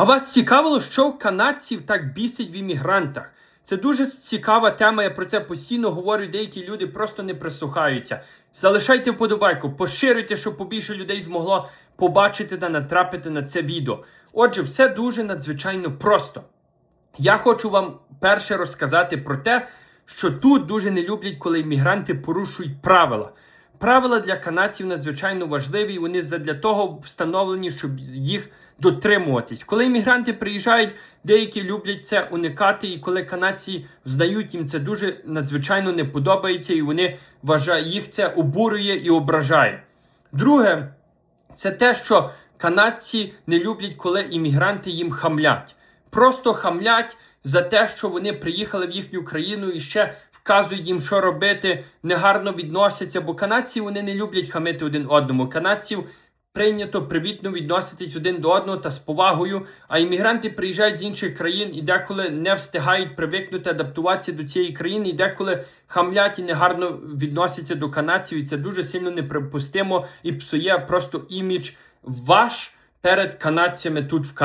А вас цікавило, що канадців так бісить в іммігрантах? Це дуже цікава тема. Я про це постійно говорю. Деякі люди просто не прислухаються. Залишайте вподобайку, поширюйте, щоб побільше людей змогло побачити та натрапити на це відео. Отже, все дуже надзвичайно просто. Я хочу вам перше розказати про те, що тут дуже не люблять, коли іммігранти порушують правила. Правила для канадців надзвичайно важливі, і вони для того встановлені, щоб їх дотримуватись. Коли іммігранти приїжджають, деякі люблять це уникати, і коли канадці взнають їм це дуже надзвичайно не подобається, і вони вважають, їх це обурює і ображає. Друге, це те, що канадці не люблять, коли іммігранти їм хамлять. Просто хамлять за те, що вони приїхали в їхню країну і ще вказують їм, що робити, негарно відносяться, бо канадці вони не люблять хамити один одному. Канадців прийнято привітно відноситись один до одного та з повагою. А іммігранти приїжджають з інших країн і деколи не встигають привикнути адаптуватися до цієї країни, і деколи хамлять і негарно відносяться до канадців. І це дуже сильно неприпустимо і псує просто імідж ваш перед канадцями тут в Канаді.